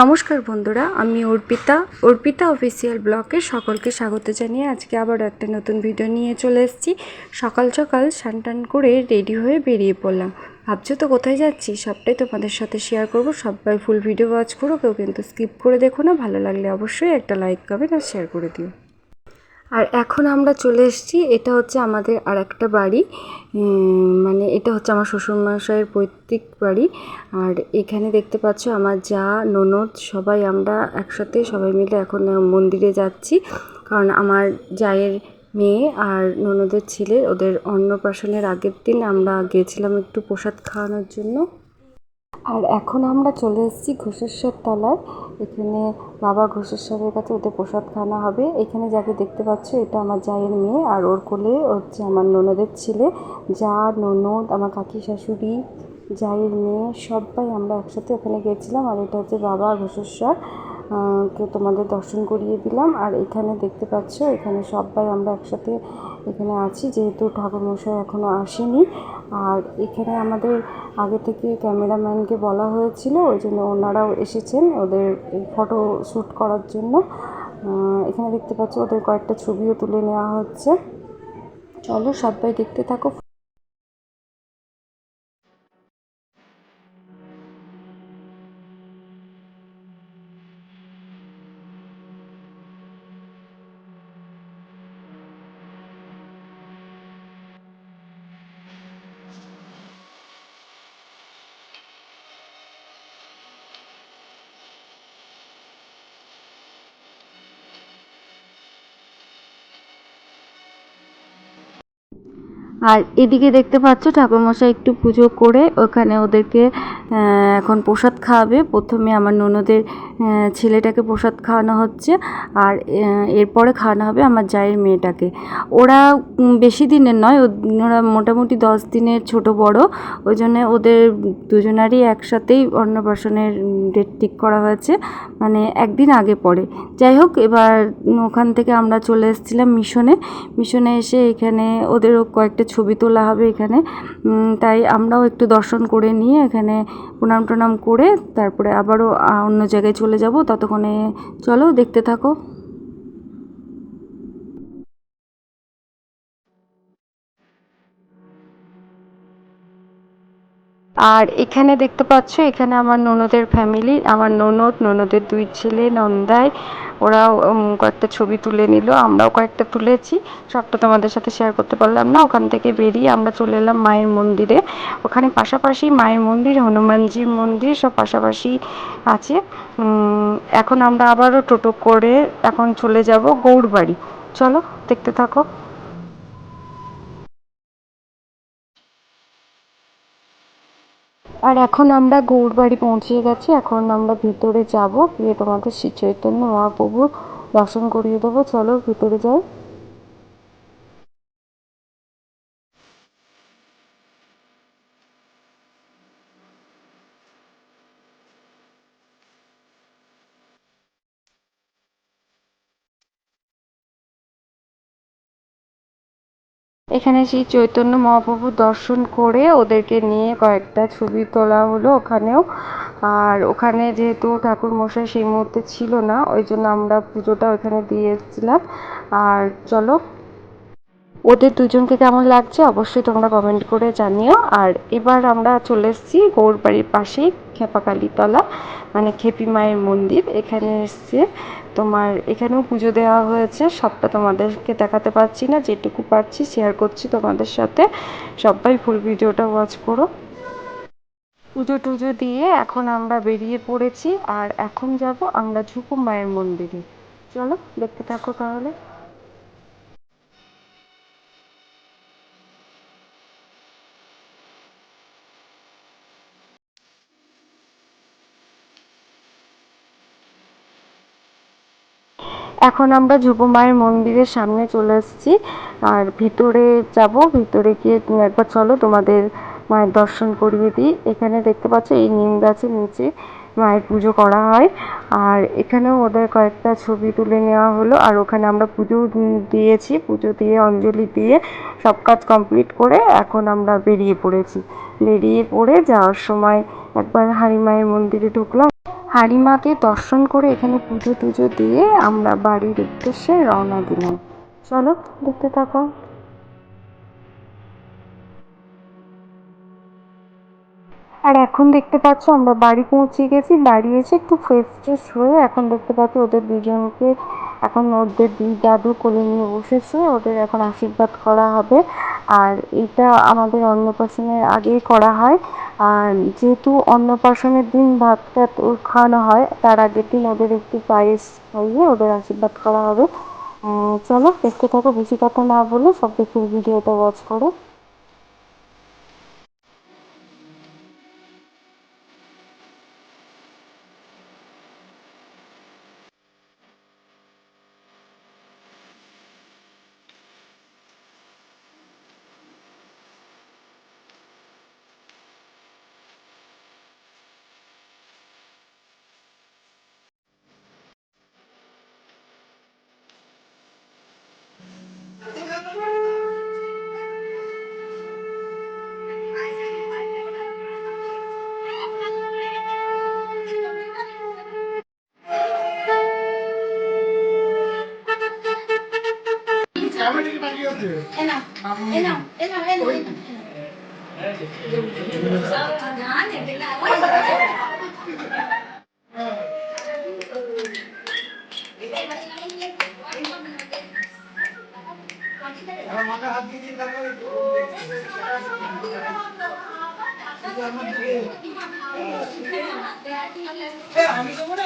নমস্কার বন্ধুরা, আমি অর্পিতা। অর্পিতা অফিসিয়াল ব্লকে সকলকে স্বাগত জানিয়ে আজকে আবার একটা নতুন ভিডিও নিয়ে চলে এসেছি। সকাল সকাল টান করে রেডি হয়ে বেরিয়ে পড়লাম। ভাবছ তো কোথায় যাচ্ছি? সবটাই তোমাদের সাথে শেয়ার করব। সবাই ফুল ভিডিও ওয়াচ করো, কেউ কিন্তু স্কিপ করে দেখো না। ভালো লাগলে অবশ্যই একটা লাইক কমেন্ট আর শেয়ার করে দিও। আর এখন আমরা চলে এসেছি, এটা হচ্ছে আমাদের আর একটা বাড়ি মানে এটা হচ্ছে আমার শ্বশুরমশাইয়ের পৈতৃক বাড়ি। আর এখানে দেখতে পাচ্ছ আমার যা, ননদ, সবাই আমরা একসাথে সবাই মিলে এখন মন্দিরে যাচ্ছি। কারণ আমার জায়ের মেয়ে আর ননদের ছেলে ওদের অন্নপ্রাশনের আগের দিন আমরা গিয়েছিলাম একটু প্রসাদ খাওয়ানোর জন্য। আর এখন আমরা চলে এসেছি ঘোষেশ্বর তলায়। এখানে বাবা ঘোষেশ্বরের কাছে ওদের প্রসাদ খাওয়ানো হবে। এখানে যাকে দেখতে পাচ্ছ, এটা আমার জায়ের মেয়ে আর ওর কোলে হচ্ছে আমার ননদের ছেলে। যা ননদ, আমার কাকি শাশুড়ি, জায়ের মেয়ে, সবাই আমরা একসাথে ওখানে গিয়েছিলাম আর এটা হচ্ছে বাবা ঘোষেশ্বর। কে তোমাদের দর্শন করিয়ে দিলাম। আর এখানে দেখতে পাচ্ছ, এখানে সবাই আমরা একসাথে এখানে আছি, যেহেতু ঠাকুরমশাই এখনও আসেনি। আর এখানে আমাদের আগে থেকে ক্যামেরাম্যানকে বলা হয়েছিল, ওই জন্য ওনারাও এসেছেন ওদের ফটো শ্যুট করার জন্য। এখানে দেখতে পাচ্ছ, ওদের কয়েকটা ছবিও তুলে নেওয়া হচ্ছে। চলো সবাই দেখতে থাকো। আর এদিকে দেখতে পাচ্ছ ঠাকুরমশাই একটু পুজো করে ওখানে ওদেরকে এখন প্রসাদ খাওয়াবে প্রথমে আমার ননদের ছেলেটাকে প্রসাদ খাওয়ানো হচ্ছে আর এরপরে খাওয়ানো হবে আমার জায়ের মেয়েটাকে। ওরা বেশি দিনের নয় ওরা মোটামুটি দশ দিনের ছোট বড়। ওই জন্য ওদের দুজনারই একসাথেই অন্নপ্রাশনের ডেট ঠিক করা হয়েছে মানে একদিন আগে পরে। যাই হোক, এবার ওখান থেকে আমরা চলে এসেছিলাম মিশনে। মিশনে এসে এখানে ওদেরও কয়েকটা ছবি তোলা হবে এখানে। তাই আমরাও একটু দর্শন করে নিয়ে এখানে প্রণাম টনাম করে তারপরে আবারও অন্য জায়গায় চলে যাব। ততক্ষণে চলো, দেখতে থাকো। আর এখানে দেখতে পাচ্ছ, এখানে আমার ননদের ফ্যামিলি আমার ননদ, ননদের দুই ছেলে নন্দায় ওরাও কয়েকটা ছবি তুলে নিল, আমরাও কয়েকটা তুলেছি। সবটা তোমাদের সাথে শেয়ার করতে পারলাম না, ওখান থেকে বেরিয়ে আমরা চলে এলাম মায়ের মন্দিরে। ওখানে পাশাপাশি মায়ের মন্দির, হনুমানজির মন্দির সব পাশাপাশি আছে। এখন আমরা আবারও টোটো করে এখন চলে যাব গৌড়বাড়ি। চলো, দেখতে থাকো। আর এখন আমরা গৌড়বাড়ি পৌঁছে গেছি। এখন আমরা ভিতরে যাব। গিয়ে তোমাদের শ্রী চৈতন্য মহাপ্রভুর দর্শন করিয়ে দেবো। চলো ভিতরে যাই। এখানে শ্রী চৈতন্য মহাপ্রভুর দর্শন করে ওদেরকে নিয়ে কয়েকটা ছবি তোলা হলো ওখানেও। আর ওখানে যেহেতু ঠাকুর মশাই সেই মুহূর্তে ছিল না, ওই জন্য আমরা পুজোটা ওখানে দিয়ে এসেছিলাম। আর চলো ওদের দুজনকে কেমন লাগছে অবশ্যই তোমরা কমেন্ট করে জানিও। আর এবার আমরা চলে এসেছি গৌরবাড়ির পাশেই খেপাকালীতলা মানে খেপি মায়ের মন্দির। এখানে এসছে তোমার, এখানেও পুজো দেওয়া হয়েছে। সবটা তোমাদেরকে দেখাতে পারছি না, যেটুকু পারছি শেয়ার করছি তোমাদের সাথে। সবাই ফুল ভিডিওটা ওয়াচ করো। পুজো টুজো দিয়ে এখন আমরা বেরিয়ে পড়েছি। আর এখন যাব আমরা ঝুকু মায়ের মন্দিরে। চলো দেখতে থাকো তাহলে। এখন আমরা যুব মায়ের মন্দিরের সামনে চলে এসেছি আর ভিতরে যাব, ভিতরে গিয়ে একবার চলো, তোমাদের মায়ের দর্শন করিয়ে দিই। এখানে দেখতে পাচ্ছ, এই নিম গাছের নিচে মায়ের পুজো করা হয়। আর এখানেও ওদের কয়েকটা ছবি তুলে নেওয়া হলো। আর ওখানে আমরা পুজো দিয়েছি, পুজো দিয়ে, অঞ্জলি দিয়ে সব কাজ কমপ্লিট করে এখন আমরা বেরিয়ে পড়েছি। বেরিয়ে পড়ে যাওয়ার সময় একবার হাড়ি মায়ের মন্দিরে ঢুকলাম। হাড়িমাকে দর্শন করে এখানে পুজো টুজো দিয়ে আমরা বাড়ির উদ্দেশ্যে রওনা দিলাম। চলো, দেখতে থাকো। আর এখন দেখতে পাচ্ছ, আমরা বাড়ি পৌঁছে গেছি বাড়ি এসে একটু ফ্রেশ ট্রেশ হয়ে এখন দেখতে পাচ্ছি ওদের দুজনকে এখন ওদের দুই দাদু কোলে নিয়ে বসেছে, ওদের এখন আশীর্বাদ করা হবে। আর এটা আমাদের অন্নপ্রাশনের আগেই করা হয়। আর যেহেতু অন্নপ্রাশনের দিন ভাত টাত খাওয়ানো হয়, তার আগের দিন ওদের একটু পায়েস খাইয়ে ওদের আশীর্বাদ করা হবে। চলো দেখতে থাকো, বেশি কথা না বলে সব দেখে ভিডিওটা ওয়াচ করো। Ena. Ena. Ena. Ena. Ena. আমি তোমার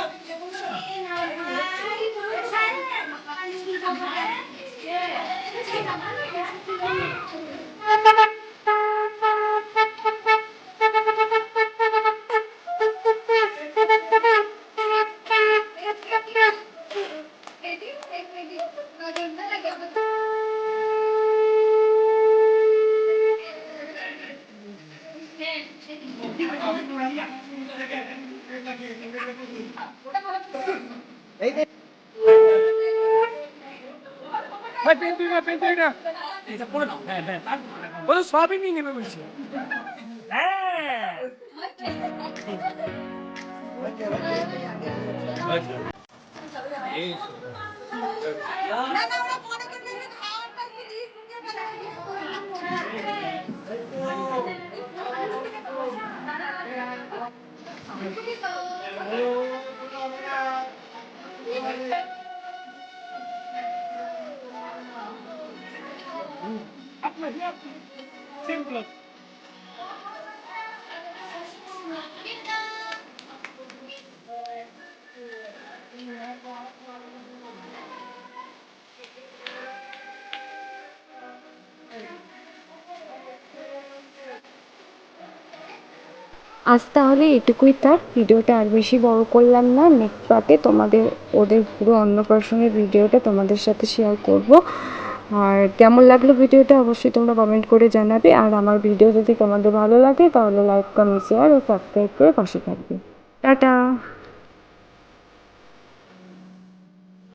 Đấy, đấy. ভাই পেন তুই না পেন তুই না এটা পড়ে নাও হ্যাঁ হ্যাঁ ও তো সবই নিয়ে নেবে বলছি হ্যাঁ আজ তাহলে এটুকুই তার। ভিডিওটা আর বেশি বড় করলাম না। নেক্সট পার্টে তোমাদের, ওদের পুরো অন্নপ্রাশনের ভিডিওটা তোমাদের সাথে শেয়ার করব। আর কেমন লাগল ভিডিওটা অবশ্যই তোমরা কমেন্ট করে জানাবে। আর আমার ভিডিও যদি তোমাদের ভালো লাগে, তাহলে লাইক কমেন্ট শেয়ার ও সাবস্ক্রাইব করে পাশে থাকবে। টাটা!